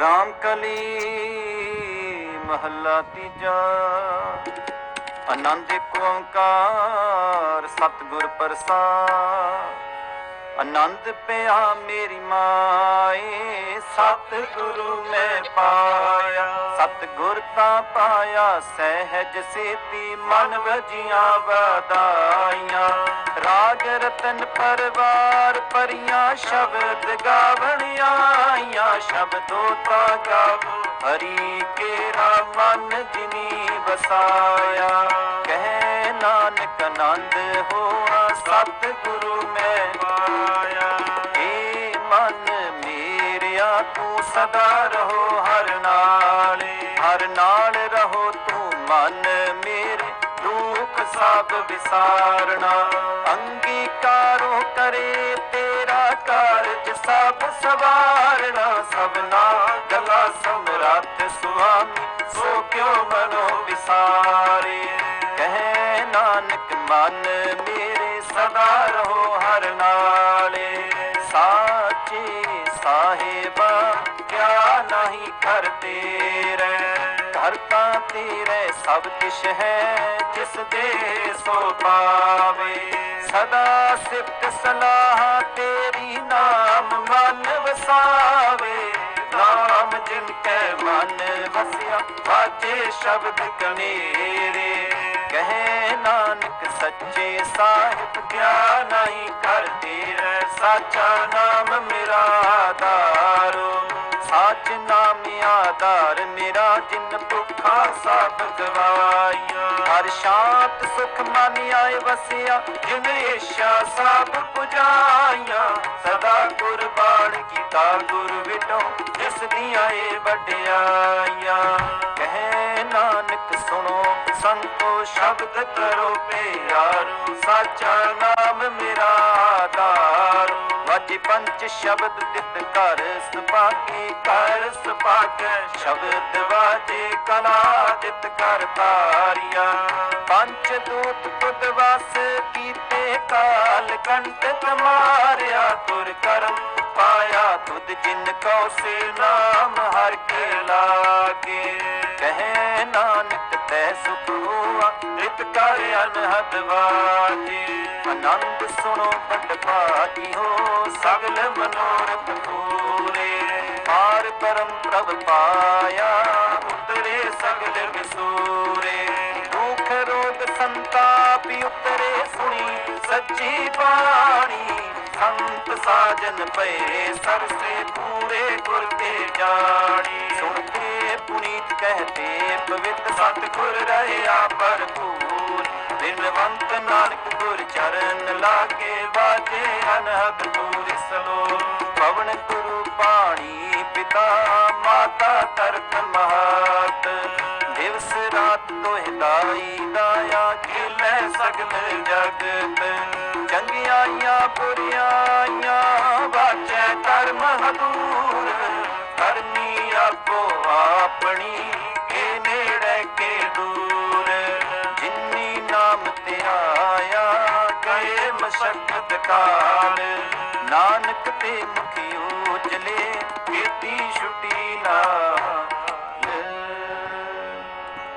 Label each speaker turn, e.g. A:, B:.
A: ਰਾਮ ਕਲੀ ਮਹੱਲਾ ਤੀਜਾ। ਆਨੰਦ ਓੰਕਾਰ ਸਤਿਗੁਰ ਪ੍ਰਸਾਦ। ਆਨੰਦ ਪਿਆ ਮੇਰੀ ਮਾਏ, ਸਤਿਗੁਰੂ ਮੈਂ ਪਾਇਆ। ਸਤਿਗੁਰ ਤਾਂ ਪਾਇਆ, ਸਹਿਜ ਸੇਤੀ ਮਨ ਵਜੀਆਂ ਵਧਾਈਆਂ। ਰਾਜ ਰਤਨ ਪਰਵਾਰ ਪਰੀਆਂ ਸ਼ਬਦ ਗਾਵਣੀਆਂ। ਆਈਆਂ ਸ਼ਬਦੋ ਤਾਂ ਗਾਵੋ ਹਰੀ ਕੇਰਾ ਮਨ ਜਿਨੀ ਵਸਾਇਆ। ਕਹਿ ਨਾਨਕ ਆਨੰਦ ਹੋਆ, ਸਤਿਗੁਰੂ ਮੈਂ ਪਾਇਆ। ਏ ਮਨ ਮੇਰਿਆ, ਤੂੰ ਸਦਾ ਰਹੋ ਹਰ ਨਾਲੇ। ਹਰ ਨਾਲ ਰਹੋ ਤੂੰ ਮਨ ਮੇਰੇ, ਦੁੱਖ ਸਭ ਵਿਸਾਰਣਾ ਅੰਗੀਕਾਰੋ ਕਰੇ ਤੇਰਾ ਕਾਰਜ ਸਭ ਸਵਾਰਣਾ ਸਭਨਾ ਗਲਾ ਸਮਰੱਥ ਸੁਆਮੀ, ਸੋ ਕਿਉ ਮਨੋ ਵਿਸਾਰੇ? ਕਹਿ ਨਾਨਕ, ਮਨ ਮੇਰੇ ਸਦਾ ਰਹੋ ਹਰ ਨਾਲੇ। ਸਾਚੇ ਸਾਹਿਬਾ, ਕਿਆ ਨਹੀਂ ਕਰ ਤੇਰੇ ਘਰ ਤੇਰੇ ਸਭ ਕਿਛ ਹੈ, ਜਿਸ ਦੇ ਸੋ ਪਾਵੇ। ਸਦਾ ਸਿਫਤ ਸਲਾਹ ਤੇਰੀ ਮਨ ਵਸਾਵੇ ਨਾਮ ਜਿਨ ਕੈ ਮਨ ਵਸਿਆ ਬਾਜੇ ਸ਼ਬਦ ਕਨੇਰੇ। ਕਹੇ ਨਾਨਕ ਸੱਚੇ ਸਾਹਿਬ ਕਿਆ ਨਹੀਂ ਕਰਤੇ ਰਹਿ ਸਾਚਾ ਨਾਮ ਮੇਰਾ ਆਧਾਰੋ। ਸਾਚ ਨਾਮ ਆਧਾਰ, ਮੇਰਾ ਜਿਨ ਭੁੱਖਾ ਸਭ ਗਵਾਇਆ। ਹਰ ਸ਼ਾਂਤ ਸੁਖ ਮਨ ਆਏ ਵਸਿਆ, ਜਿਨ ਏਸ਼ਾ ਸਭ ਪੁਜਾਈਆਂ ਸਦਾ ਕੁਰਬਾਨ ਕੀਤਾ ਗੁਰ ਵਿਟੋ ਜਿਸ ਦੀਆਂ ਏ ਵਡਿਆਈਆਂ। ਕਹੇ ਨਾਨਕ ਸੁਣੋ, ਸੰਤੋ ਸ਼ਬਦ ਕਰੋ ਪਿਆਰੂ। ਸਾਚਾ ਨਾਮ ਮੇਰਾ ਆਧਾਰ। ਵਾਜੇ ਪੰਜ ਸ਼ਬਦ ਤਿਤ ਘਰ, ਸੁਭਾਗੇ ਘਰ, ਸੁਭਾਗੇ ਸ਼ਬਦ ਵਾਜੇ ਕਲਾ ਤਿਤ ਕਰ ਤਾਰੀਆਂ। ਪੰਜ ਦੂਤ ਤੁਧ ਵਸ ਕੀਤੇ ਕਾਲ ਕੰਟਕ ਮਾਰਿਆ ਤੁਰ ਕਰਮ, ਪਾਇਆ ਤੁਧ ਜਿਨ ਕਉ ਸੇ ਨਾਮ, ਹਰ ਕੇ ਲਾਗੇ। ਕਹੇ ਨਾਨਕ, ਤੈ ਸੁਖ ਹੋਆ ਨਿਤ ਕਰ ਅਨਹਦ ਵਾਜੇ ਆਨੰਦ ਸੁਣੋ ਬਟ ਭਾਗੀ ਹੋ ਸਗਲ ਮਨੋਰਥ ਪੂਰੇ। ਪਾਰ ਪਰਮ ਪ੍ਰਭ ਪਾਇਆ, ਉਤਰੇ ਸਗਲ ਵਿਸੂਰੇ। ਸੰਤ ਸਾਜਨ ਪਏ, ਸਰਸੇ ਪੂਰੇ ਗੁਰ ਤੇ ਜਾਣੀ। ਸੁਣ ਕੇ ਪੁਨੀਤ ਕਹਤੇ, ਪਵਿੱਤ ਸਤਿਗੁਰ ਰਹਿਆ ਭਰਪੂਰ। ਬਿਨਵੰਤ ਨਾਨਕ ਗੁਰ ਚਰਨ ਲਾਗੇ ਬਾਜੇ ਅਨਹਦ ਪੂਰੀ ਸਲੋ ਪਵਨ ਗੁਰੂ ਪਾਣੀ ਪਿਤਾ ਮਾਤਾ ਤਰਤ ਮਹਾਤ। ਦਿਵਸ ਰਾਤ ਦੋਹਿਦਾਈ ਦਾਇਆ ਖੇਲੇ ਸਗਲ ਜਗਤ। ਚੰਗਿਆਈਆਂ ਬੁਰੀਆਈਆਂ ਬਾਚੈ ਕਰਮ ਹਦੂਰ। ਕਰਨੀ ਆਪੋ ਆਪਣੀ, ਕੇ ਨੇੜੇ ਕੇ ਦੂਰ। ਜਿੰਨੀ ਨਾਮ ਤੇ ਆਇਆ ਗਏ ਮਸ਼ਕਤ ਕਾਲ। ਨਾਨਕ ਤੇ ਮੁਖੀ